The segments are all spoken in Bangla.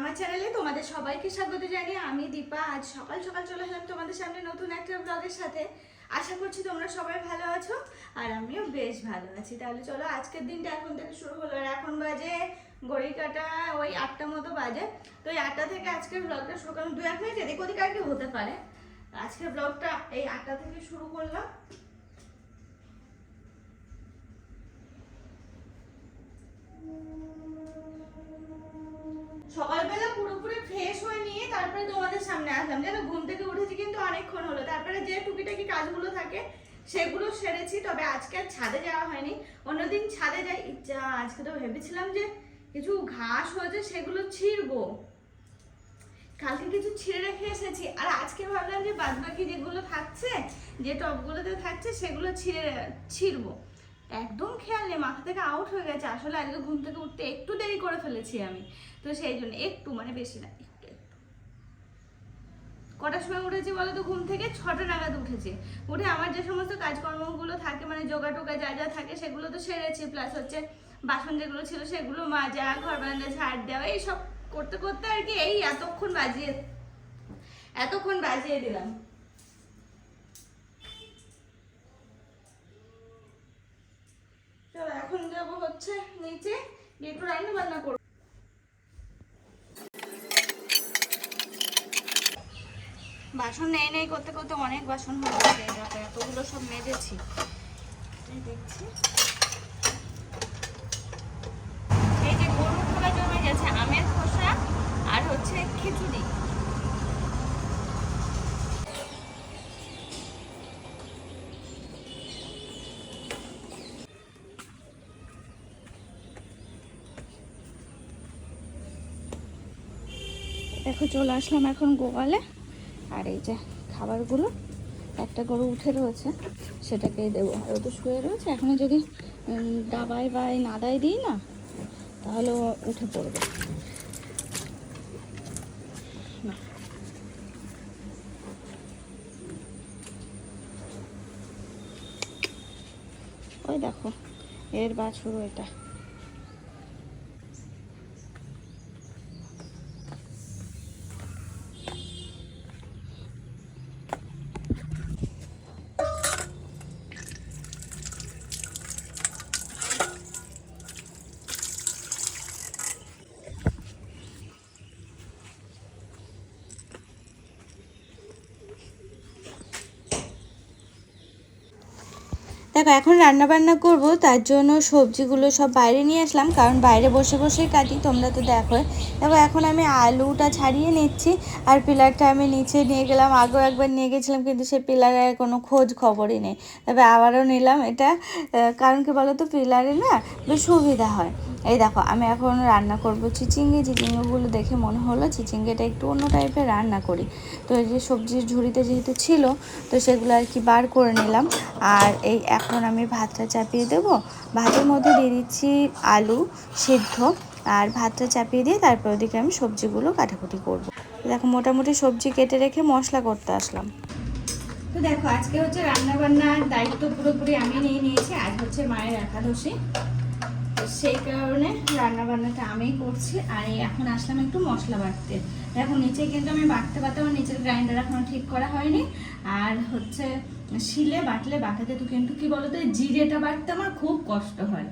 আমার চ্যানেলে তোমাদের সবাইকে স্বাগত জানিয়ে আমি দীপা। আজ সকাল সকাল চলে এলাম তোমাদের সামনে নতুন একটা ব্লগের সাথে। আশা করছি তোমরা সবাই ভালো আছো আর আমিও বেশ ভালো আছি। তাহলে চলো আজকের দিনটা এখন থেকে শুরু হলো। আর এখন বাজে ঘড়ি কাটা ওই আটটা মতো বাজে। তো এই আটটা থেকে আজকের ব্লগটা শুরু করলাম। দু এক মিনিট এদিক ওদিক আর কি হতে পারে। আজকের ব্লগটা এই আটটা থেকে শুরু করলাম। সকালবেলা পুরোপুরি ফ্রেশ হয়ে নিয়ে তারপরে তোমাদের সামনে আসলাম। জানো ঘুম থেকে উঠেছি কিন্তু অনেকক্ষণ হলো। তারপরে যে টুকিটাকি কাজগুলো থাকে, সেগুলো সেরেছি, তবে আজকে আর ছাদে যাওয়া হয়নি। অন্যদিন ছাদে যাই। যা আজকে তো ভেবেছিলাম যে কিছু ঘাস হয়েছে, সেগুলো ছিঁড়বো। কালকে কিছু ছিঁড়ে রেখে এসেছি। আর আজকে ভাবলাম যে বাদবাকি যেগুলো থাকছে, যে টপগুলোতে থাকছে, সেগুলো ছিঁড়ে, ছিঁড়বো। একদম খেয়াল নেই, মাথা থেকে আউট হয়ে গেছে। আসলে আজকে ঘুম থেকে উঠতে একটু দেরি করে ফেলেছি আমি। তো সেই জন্য একটু মানে বেশি না, একটু একটু। কটার সময় উঠেছি বলো তো? ঘুম থেকে ছটা নাগাদ উঠেছি। উঠে আমার যে সমস্ত কাজকর্মগুলো থাকে মানে যোগা টোগা যা যা থাকে, সেগুলো তো সেরেছি। প্লাস হচ্ছে বাসন যেগুলো ছিল, সেগুলো মাজা, ঘর বারান্দা ঝাড় দেওয়া, এইসব করতে করতে আর কি এই এতক্ষণ বাজিয়ে এতক্ষণ বাজিয়ে দিলাম। চলো, এখন যাব হচ্ছে নিচে গিয়ে একটু রান্না বান্না করব। বাসন নেই নেই করতে করতে অনেক বাসন হয়ে গেছে এতগুলো সব মেজেছি। দেখছি এই যে গরুর খোলা জমে গেছে আমের খোসা আর হচ্ছে খিচুড়ি দেখো চলে আসলাম এখন গোয়ালে। আর এই যে খাবারগুলো, একটা গরু উঠে রয়েছে, সেটাকেই দেবো। আর তো শুয়ে রয়েছে, এখনও যদি দাবায় বা নাদায় দিই না, তাহলে উঠে পড়বে। ওই দেখো, এর বাছুর এটা দেখো, এখন রান্না বান্না করব, তার জন্য সবজিগুলো সব বাইরে নিয়ে আসলাম, কারণ বাইরে বসে বসেই কাটি, তোমরা তো দেখো। দেখো, এখন আমি আলুটা ছাড়িয়ে নিচ্ছি, আর পিলারটা আমি নিচে নিয়ে গেলাম। আগেও একবার নিয়ে গেছিলাম, কিন্তু সে পিলারের কোনো খোঁজ খবরই নেই। তবে আবারও নিলাম এটা কারণ কি বলো তো পিলারে না বেশ সুবিধা হয়। এই দেখো, আমি এখন রান্না করব চিচিঙ্গে। চিচিঙ্গেগুলো দেখে মনে হলো চিচিঙ্গেটা একটু অন্য টাইপের রান্না করি। তো এই যে সবজির ঝুড়িতে যেহেতু ছিল, তো সেগুলো আর কি বার করে নিলাম। আর এই এখন আমি ভাতটা চাপিয়ে দেব। ভাতের মধ্যে দিয়ে দিচ্ছি আলু সিদ্ধ। আর ভাতটা চাপিয়ে দিয়ে তারপর ওদিকে আমি সবজিগুলো কাটাকুটি করব। দেখো, মোটামুটি সবজি কেটে রেখে মশলা করতে আসলাম। তো দেখো, আজকে হচ্ছে রান্না বান্নার দায়িত্ব পুরোপুরি আমি নিয়ে নিয়েছি। আজ হচ্ছে মায়ের একাদশী। সেই কারণে রান্না বান্নাটা আমিই করছি। আর এখন আসলাম একটু মশলা বাটতে। দেখো, নিচে কিন্তু আমি বাটতে বাটতে আমার নিচের গ্রাইন্ডার এখনও ঠিক করা হয়নি। আর হচ্ছে শিলে বাটলে বাটাতে তো কিন্তু কি বলতো জিরেটা বাটতে আমার খুব কষ্ট হয়।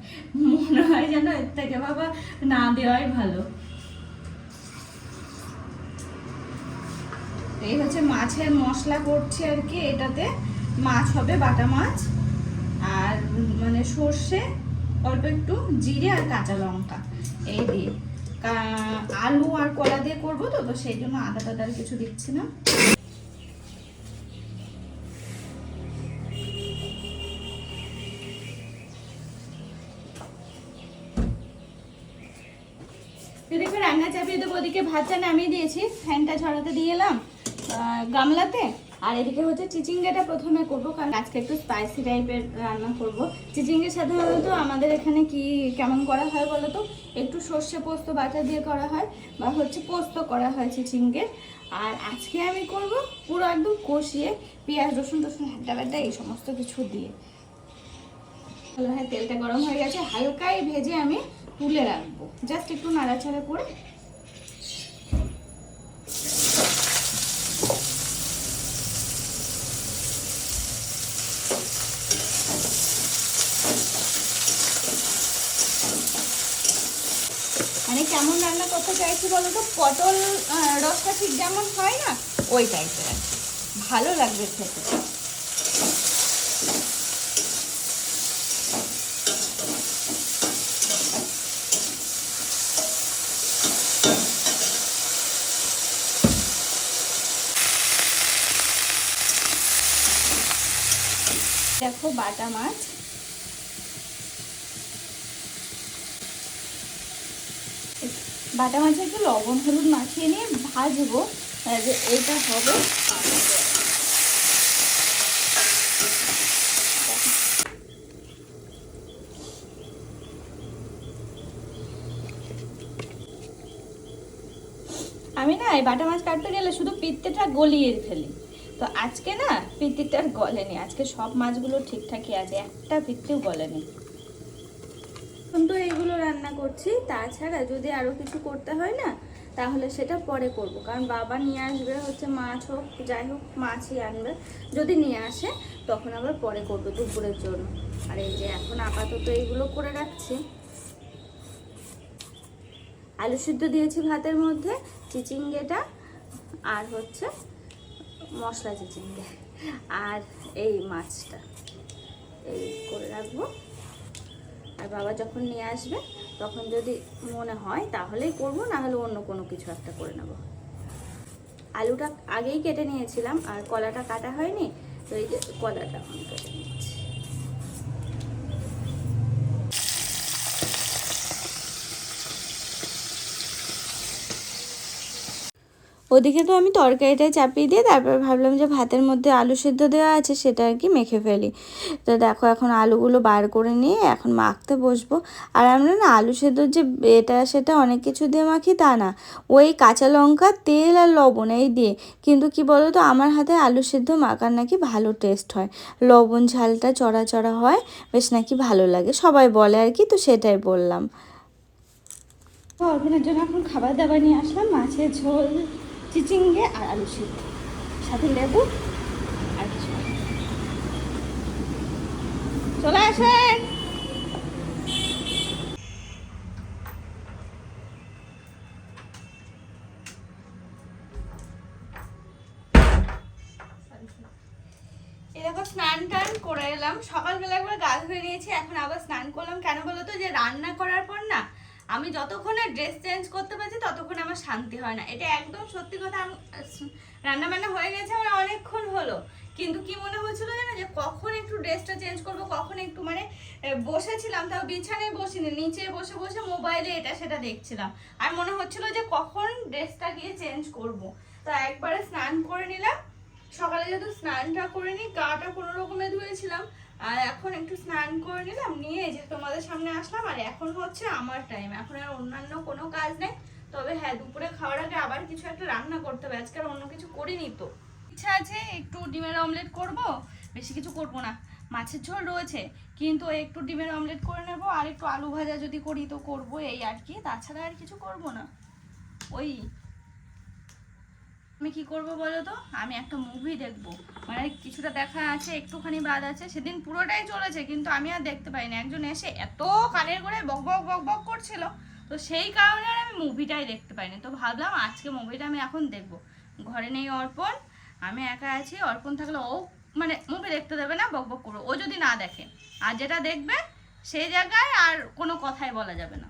মনে হয় যেন এর থেকে বাবা না দেওয়াই ভালো। এই হচ্ছে মাছের মশলা করছি আর কি, এটাতে। মাছ হবে বাটা মাছ। আর মানে সর্ষে অল্প একটু জিরে আর কাঁচা লঙ্কা, এই দিয়ে। আলু আর কলা দিয়ে করব তো তো সেই জন্য আদা টাদা কিছু দিচ্ছি না। রান্না চাপিয়ে দেবো, ওদিকে ভাতটা নামিয়ে দিয়েছি, ফ্যানটা ছড়াতে দিয়ে এলাম। গামলাতে আর এদিকে হচ্ছে চিচিঙ্গাটা প্রথমে করব, কারণ আজকে একটু স্পাইসি টাইপের রান্না করব। চিচিঙ্গে সাধারণত আমাদের এখানে কি, কেমন করা হয় বলো তো? একটু সর্ষে পোস্ত বাটা দিয়ে করা হয়, বা হচ্ছে পোস্ত করা হয় চিচিঙ্গে। আর আজকে আমি করব পুরো একদম কষিয়ে পেঁয়াজ, রসুন, টসুন হ্যাড্ডা ব্যাড্ডা এই সমস্ত কিছু দিয়ে। হয় তেলটা গরম হয়ে গেছে, হালকাই ভেজে আমি তুলে রাখব। জাস্ট একটু নাড়াচাড়া করে মানে কেমন রান্না করতে চাইছি বলো তো? পটল রসটা ঠিক যেমন হয় না, ওই টাইপের ভালো লাগবে খেতে। দেখো বাটা মাছ। বাটা মাছে একটু লবণ হলুদ মাখিয়ে নিয়ে ভাজবো। যে এটা হবে। আমি না এই বাটা মাছ কাটতে গেলে শুধু পিত্তেটা গলিয়ে ফেলি। তো আজকে না পিত্তিটা আর গলেনি। আজকে সব মাছগুলো ঠিকঠাকই আছে। একটা পিত্তেও গলেনি। তো এইগুলো রান্না করছি। তাছাড়া যদি আরও কিছু করতে হয় না, তাহলে সেটা পরে করব। কারণ বাবা নিয়ে আসবে হচ্ছে মাছ হোক, যাই হোক মাছই আনবে। যদি নিয়ে আসে, তখন আবার পরে করব দুপুরের জন্য। আর এই যে এখন আপাতত এইগুলো করে রাখছি। আলু সিদ্ধ দিয়েছি ভাতের মধ্যে, চিচিঙ্গেটা আর হচ্ছে মশলা চিচিঙ্গে। আর এই মাছটা। এই করে রাখব। আর বাবা যখন নিয়ে আসবে, তখন যদি মনে হয় তাহলেই করব না হলে অন্য কোনো কিছু একটা করে নেব। আলুটা আগেই কেটে নিয়েছিলাম, আর কলাটা কাটা হয়নি, তো এই যে কলাটা কেটে নিচ্ছি ওদিকে তো আমি তরকারিটা চাপিয়ে দিয়ে তারপর ভাবলাম যে ভাতের মধ্যে আলু সিদ্ধ দেওয়া আছে সেটা আর কি মেখে ফেলি। তো দেখো এখন আলুগুলো বার করে নিয়ে এখন মাখতে বসবো। আর আমরা না আলু সেদ্ধর যে এটা সেটা অনেক কিছু দিয়ে মাখি তা না। ওই কাঁচা লঙ্কা, তেল আর লবণ এই দিয়ে। কিন্তু কি বলো তো আমার হাতে আলু সেদ্ধ মাখার নাকি ভালো টেস্ট হয়। লবণ ঝালটা চড়া চড়া হয়, বেশ নাকি ভালো লাগে। সবাই বলে আর কি, তো সেটাই বললাম। অর্পণের জন্য এখন খাবার দাবার নিয়ে আসলাম, মাছের ঝোল। চিচিঙ্গে আর আলু সিদ্ধ। সাথে লেবু আর কিছু চলে আসেন। স্নান টান করে এলাম। সকালবেলা একবার গা ধুয়ে নিয়েছি, এখন আবার স্নান করলাম। কেন বলো তো যে রান্না করার পর আমি যতক্ষণে ড্রেস চেঞ্জ করতে পারছি, ততক্ষণ আমার শান্তি হয় না। এটা একদম সত্যি কথা। রান্না বান্না হয়ে গেছে আমার অনেকক্ষণ হলো। কিন্তু কি মনে হচ্ছিল জানো যে, কখন একটু ড্রেসটা চেঞ্জ করব, কখন একটু মানে বসেছিলাম, তাও বিছানায় বসিনি, নিচে বসে বসে মোবাইলে এটা সেটা দেখছিলাম। আর মনে হচ্ছিল যে, কখন ড্রেসটা গিয়ে চেঞ্জ করব। তো একবারে স্নান করে নিলাম। সকালে যেহেতু স্নানটা করে নিই গাটা কোনো রকমে ধুয়েছিলাম আর এখন একটু স্নান করে নিলাম, নিয়ে যে তোমাদের সামনে আসলাম, আর এখন হচ্ছে আমার টাইম এখন আর অন্যান্য কোনো কাজ নেই, তবে হ্যাঁ দুপুরে খাওয়ার আগে আবার কিছু একটা রান্না করতে হবে। আজকে আর অন্য কিছু করিনি তো। ইচ্ছা আছে একটু ডিমের অমলেট করব, বেশি কিছু করব না। মাছের ঝোল রয়েছে, কিন্তু একটু ডিমের অমলেট করে নেব, আর একটু আলু ভাজা যদি করি তো করব এই আর কি। তাছাড়া আর কিছু করব না। ওই আমি কি করব বলো তো? আমি একটা মুভি দেখব। মানে কিছুটা দেখা আছে, একটুখানি বাদ আছে, সেদিন পুরোটাই চলেছে, কিন্তু আমি আর দেখতে পাইনি। একজন এসে এত কানের করে বক বক বক বক করছিল, তো সেই কারণে আর আমি মুভিটাই দেখতে পাইনি। তো ভাবলাম আজকে মুভিটা আমি এখন দেখব। ঘরে নেই অর্পণ, আমি একা আছি, অর্পণ থাকলে ও মানে মুভি দেখতে দেবে না, বক বক করবে। ও যদি না দেখে, আর যেটা দেখবে, সেই জায়গায় আর কোনো কথাই বলা যাবে না।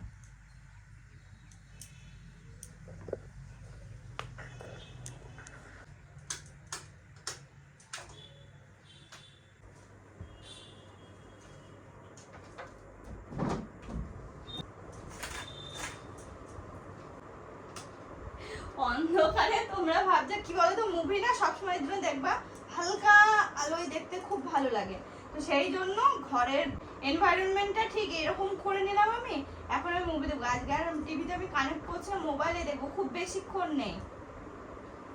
অন্ধকারে, তোমরা ভাবছ কি বলো তো মুভি না সবসময় তুমি দেখবা, হালকা আলোয় দেখতে খুব ভালো লাগে। তো সেই জন্য ঘরের এনভায়রনমেন্টটা ঠিক এরকম করে নিলাম আমি। এখন আমি মুভি দেখব। আজকে আর টিভিতে আমি কানেক্ট করছি মোবাইলে দেখব। খুব বেশিক্ষণ নেই।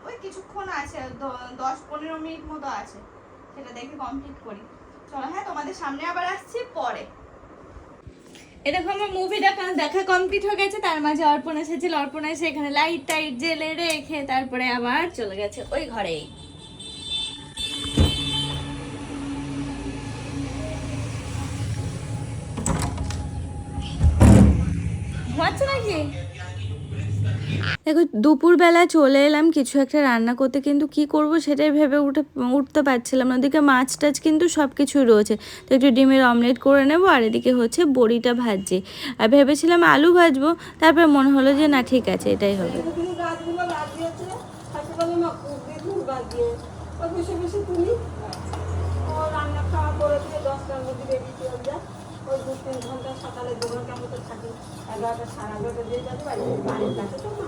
ওই কিছুক্ষণ আছে দশ পনেরো মিনিট মতো আছে। সেটা দেখে কমপ্লিট করি। চলো হ্যাঁ তোমাদের সামনে আবার আসছি পরে। এরকম আমার মুভিটা দেখা কমপ্লিট হয়ে গেছে, তার মাঝে অর্পণ এসেছিল, অর্পণ এসে এখানে লাইট টাইট জেলে রেখে তারপরে আবার চলে গেছে ওই ঘরেই। ঘুমাচ্ছ নাকি? দেখো দুপুরবেলা চলে এলাম, কিছু একটা রান্না করতে, কিন্তু কি করব সেটাই ভেবে উঠে, উঠতে পারছিলাম না। ওদিকে মাছ টাছ কিন্তু সব কিছুই রয়েছে। তো একটু ডিমের অমলেট করে নেব, আর এদিকে হচ্ছে বড়িটা ভাজছি। আর ভেবেছিলাম আলু ভাজবো, তারপর মনে হলো যে না, ঠিক আছে, এটাই হবে। তুমি রান্না খাওয়া করে দিয়ে যায় ওই দু তিন ঘণ্টা সকালে দু ঘণ্টা মতো থাকি। এগারোটা সাড়ে এগারোটা দিয়ে যাবে বাড়ি কাছে তো মা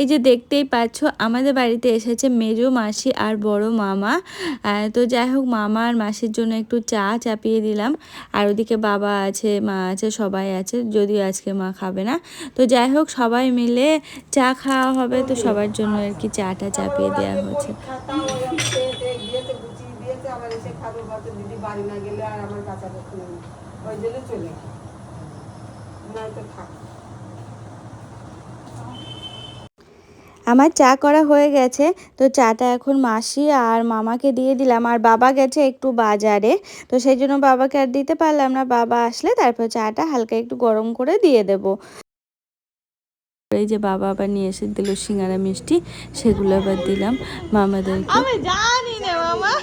এই যে দেখতেই পাচ্ছ আমাদের বাড়িতে এসেছে মেজো মাসি আর বড় মামা। তো যাই হোক মামা আর মাসির জন্য একটু চা চাপিয়ে দিলাম। আর ওদিকে বাবা আছে মা আছে সবাই আছে যদিও আজকে মা খাবে না। তো যাই হোক সবাই মিলে চা খাওয়া হবে। তো সবার জন্য আর কি চাটা চাপিয়ে দেওয়া হচ্ছে খাতা ওই খেয়ে টেয়ে দিয়েছে গুছিয়ে দিয়েছে আবার এসে খাবে দিদি বাড়ি না গেলে আর আমার নেই। ওই জন্য চলে নয়তো থাক। আমার চা করা হয়ে গেছে তো চাটা এখন মাসি আর মামাকে দিয়ে দিলাম। আর বাবা গেছে একটু বাজারে তো সেই জন্য বাবাকে আর দিতে পারলাম না। বাবা আসলে তারপর চাটা হালকা একটু গরম করে দিয়ে দেব। এই যে বাবা আবার নিয়ে এসে দিল সিঙ্গারা মিষ্টি সেগুলো আবার দিলাম মামাদেরকে। আমি জানি না মামা।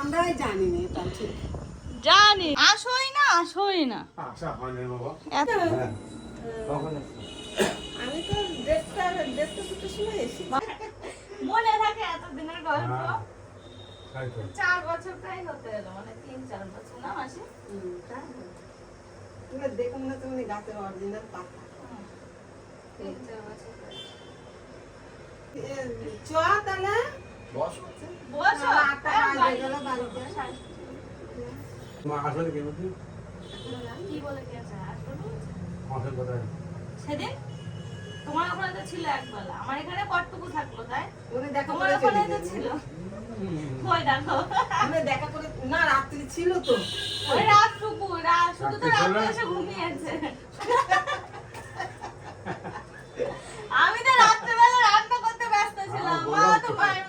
আমরাই জানি না এটা ঠিক। জানি। আসোই না আসোই না। আশা হয় না বাবা। এত আমি তো দেড়টা দেড়টা দুটোর সময় এসি মনে থাকে এতদিনের গল্প। হ্যাঁ, চার বছর প্রায় হতে এলো মানে তিন চার বছর না মাসি? তুমি দেখুন না তুমি গাছের অরিজিনাল পাতা। তিন চার বছর। চ তাহলে? হ্যাঁ, তোমার সেদিন? ওখানে তো ছিল একবেলা। আমার এখানে কটটুকু থাকল তাই? তোমার ওখানে তো ছিল। কই দেখো? আমরা দেখা করে না রাত্রি ছিল তো। ওই রাতটুকু রাত শুধু তো রাত্রে রাত্রে এসে ঘুমিয়েছে আমি তো রাত্রেবেলা রান্না করতে ব্যস্ত ছিলাম মা তো মায়ের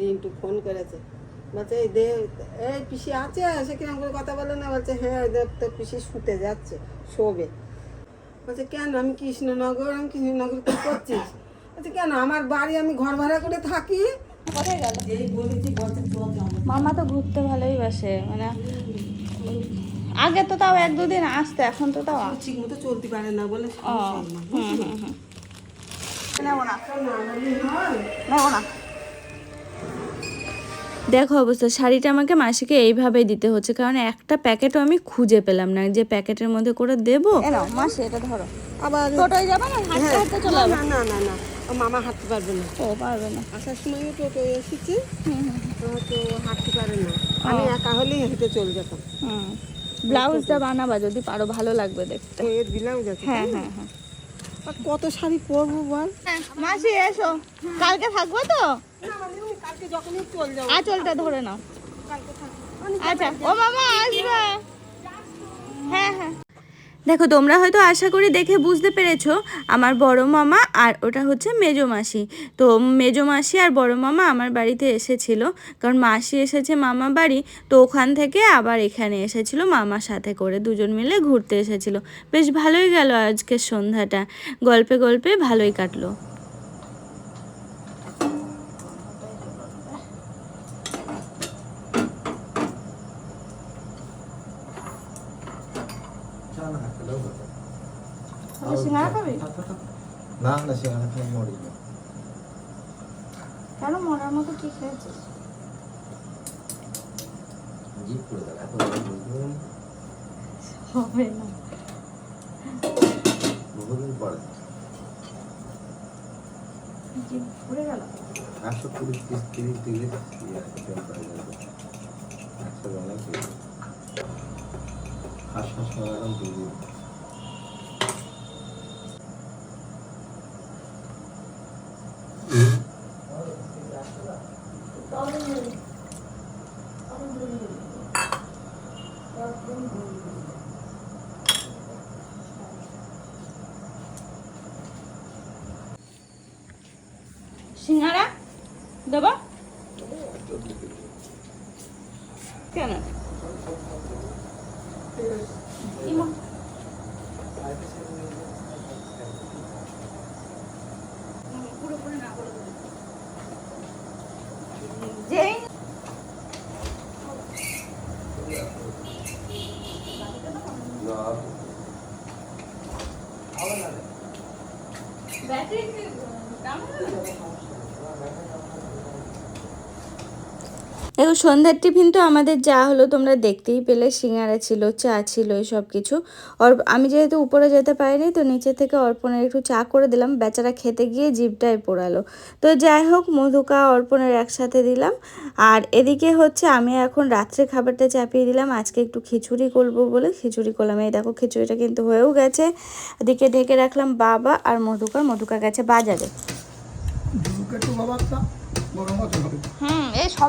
রিন্টু ফোন করেছে বলছে এই দে এই পিসি আছে সে কিরম করে কথা বলে না বলছে হ্যাঁ ওই তো পিসি শুতে যাচ্ছে শোবে বলছে কেন আমি কৃষ্ণনগর আমি কৃষ্ণনগর কি করছিস বলছে কেন আমার বাড়ি আমি ঘর ভাড়া করে থাকি কোথায় গেল যেই বলেছি বলছে মামা তো ঘুরতে ভালোই বাসে মানে আগে তো তাও এক দুদিন আসতো এখন তো তাও ঠিক মতো চলতে পারে না বলে নেব না। নেব না। দেখো অবস্থা শাড়িটা আমাকে মাসিকে এইভাবেই দিতে হচ্ছে কারণ একটা প্যাকেটও আমি খুঁজে পেলাম না যে প্যাকেটের মধ্যে করে দেবো? মাসি এটা ধরো। আবার টোটোয় যাবে না? হাঁটতে হাঁটতে চলে না না না না। মামা হাঁটতে পারবে না। ও পারবে না। আসার সময় টোটো এসেছি। তো হাঁটতে পারে না। আমি একা হলেই হেঁটে চলে যেতাম। ব্লাউজটা বানাবা যদি পারো ভালো লাগবে দেখতে। এর ব্লাউজ আছে হ্যাঁ হ্যাঁ হ্যাঁ। কত শাড়ি পরবো বল? মাসি এসো। কালকে থাকব তো? কালকে যখনই চল যাব। আঁচলটা ধরে নাও। আচ্ছা। ও মামা আসবে। হ্যাঁ হ্যাঁ। দেখো, তোমরা হয়তো আশা করি দেখে বুঝতে পেরেছ, আমার বড় মামা আর ওটা হচ্ছে মেজো মাসি। তো মেজো মাসি আর বড় মামা আমার বাড়িতে এসেছিল, কারণ মাসি এসেছে মামা বাড়ি, তো ওখান থেকে আবার এখানে এসেছিল মামার সাথে করে, দুজন মিলে ঘুরতে এসেছিল। বেশ ভালোই গেল আজকের সন্ধ্যাটা। গল্পে গল্পে ভালোই কাটলো সিঙ্গারা খাবি না না সেখানে খেয়ে মরি কেন মরার মতো কি খেয়েছিস জিপ করে দেখ এত হবে না বহুদিন পরে জিভ পুড়ে গেল একশো কুড়ি তিরিশ একশো অনেক হাঁস হাঁস করে এখন দুই দিন দেবা? কেন ইমা। পুরোপুরি না করে দেবে। যেই ব্যাটারি কি দাম হবে না? দেখো সন্ধ্যার টিফিন তো আমাদের যা হলো তোমরা দেখতেই পেলে সিঙ্গারা ছিল চা ছিল এই সব কিছু। আর আমি যেহেতু উপরে যেতে পারিনি তো নিচে থেকে অর্পণের একটু চা করে দিলাম বেচারা খেতে গিয়ে জিভটায় পোড়ালো। তো যাই হোক মধুকা অর্পণের একসাথে দিলাম। আর এদিকে হচ্ছে আমি এখন রাত্রে খাবারটা চাপিয়ে দিলাম আজকে একটু খিচুড়ি করব বলে। খিচুড়ি করলাম এই দেখো খিচুড়িটা কিন্তু হয়েও গেছে। এদিকে ঢেকে রাখলাম বাবা আর মধুকা মধুকা গেছে বাজারে। হুম এই সব